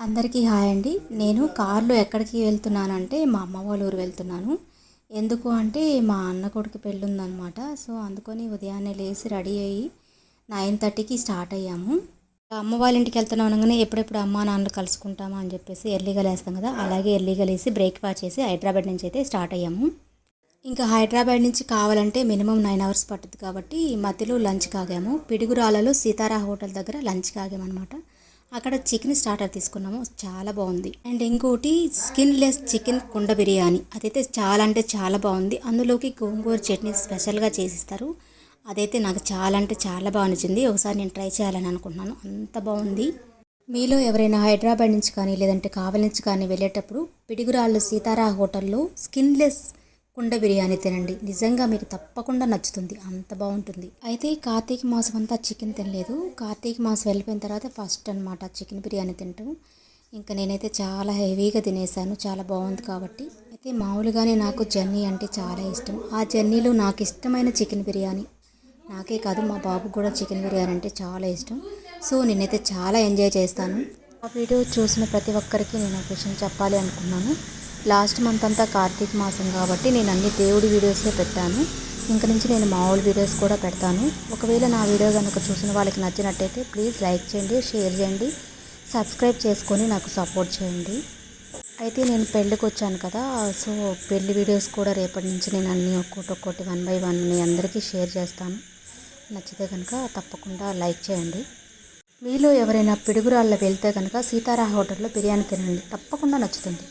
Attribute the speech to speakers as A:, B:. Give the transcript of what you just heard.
A: అందరికీ హాయ్ అండి. నేను కార్లో ఎక్కడికి వెళ్తున్నానంటే మా అమ్మ వాళ్ళ ఊరు వెళ్తున్నాను. ఎందుకు అంటే మా అన్న కొడుకు పెళ్ళి ఉందన్నమాట. సో అందుకని ఉదయాన్నే లేచి రెడీ అయ్యి నైన్ థర్టీకి స్టార్ట్ అయ్యాము. అమ్మ వాళ్ళ ఇంటికి వెళ్తున్నాం అనగానే ఎప్పుడెప్పుడు అమ్మ నాన్నలు కలుసుకుంటామా అని చెప్పేసి ఎర్లీగా లేస్తాం కదా. అలాగే ఎర్లీగా లేసి బ్రేక్ఫాస్ట్ చేసి హైదరాబాద్ నుంచి అయితే స్టార్ట్ అయ్యాము. ఇంకా హైదరాబాద్ నుంచి కావాలంటే మినిమం నైన్ అవర్స్ పట్టుద్ది కాబట్టి మధ్యలో లంచ్ కాగాము. పిడుగురాలలో సీతారా హోటల్ దగ్గర లంచ్ కాగామన్నమాట. అక్కడ చికెన్ స్టార్టర్ తీసుకున్నాము. చాలా బాగుంది. అండ్ ఇంకోటి స్కిన్ లెస్ చికెన్ కుండ బిర్యానీ. అదైతే చాలా అంటే చాలా బాగుంది. అందులోకి గోంగూర చట్నీ స్పెషల్గా చేసిస్తారు. అదైతే నాకు చాలా అంటే చాలా బాగా నచ్చింది. ఒకసారి నేను ట్రై చేయాలని అనుకుంటున్నాను. అంత బాగుంది. మీలో ఎవరైనా హైదరాబాద్ నుంచి కానీ లేదంటే కావలి నుంచి కానీ వెళ్ళేటప్పుడు పిడుగురాళ్ళు సీతారా హోటల్లో స్కిన్లెస్ కుండ బిర్యానీ తినండి. నిజంగా మీకు తప్పకుండా నచ్చుతుంది. అంత బాగుంటుంది. అయితే కార్తీక మాసం అంతా చికెన్ తినలేదు. కార్తీక మాసం వెళ్ళిపోయిన తర్వాత ఫస్ట్ అనమాట చికెన్ బిర్యానీ తింటాం. ఇంకా నేనైతే చాలా హెవీగా తినేసాను. చాలా బాగుంది కాబట్టి. అయితే మామూలుగానే నాకు జర్నీ అంటే చాలా ఇష్టం. ఆ జర్నీలో నాకు ఇష్టమైన చికెన్ బిర్యానీ నాకే కాదు మా బాబు కూడా చికెన్ బిర్యానీ అంటే చాలా ఇష్టం. సో నేనైతే చాలా ఎంజాయ్ చేస్తాను. ఆ వీడియో చూసిన ప్రతి ఒక్కరికి నేను ఒక విషయం చెప్పాలి అనుకున్నాను. లాస్ట్ మంత్ అంతా కార్తీక మాసం కాబట్టి నేను అన్ని దేవుడి వీడియోసే పెట్టాను. ఇంక నుంచి నేను మామూలు వీడియోస్ కూడా పెడతాను. ఒకవేళ నా వీడియో కనుక చూసిన వాళ్ళకి నచ్చినట్టయితే ప్లీజ్ లైక్ చేయండి షేర్ చేయండి సబ్స్క్రైబ్ చేసుకొని నాకు సపోర్ట్ చేయండి. అయితే నేను పెళ్ళికి వచ్చాను కదా సో పెళ్ళి వీడియోస్ కూడా రేపటి నుంచి నేను అన్నీ ఒక్కొక్కటి ఒక్కొక్కటి వన్ బై వన్ మీ అందరికీ షేర్ చేస్తాను. నచ్చితే కనుక తప్పకుండా లైక్ చేయండి. మీలో ఎవరైనా పిడుగురాళ్ళ వెళ్తే కనుక సీతారా హోటల్లో బిర్యానీ తినండి. తప్పకుండా నచ్చుతుంది.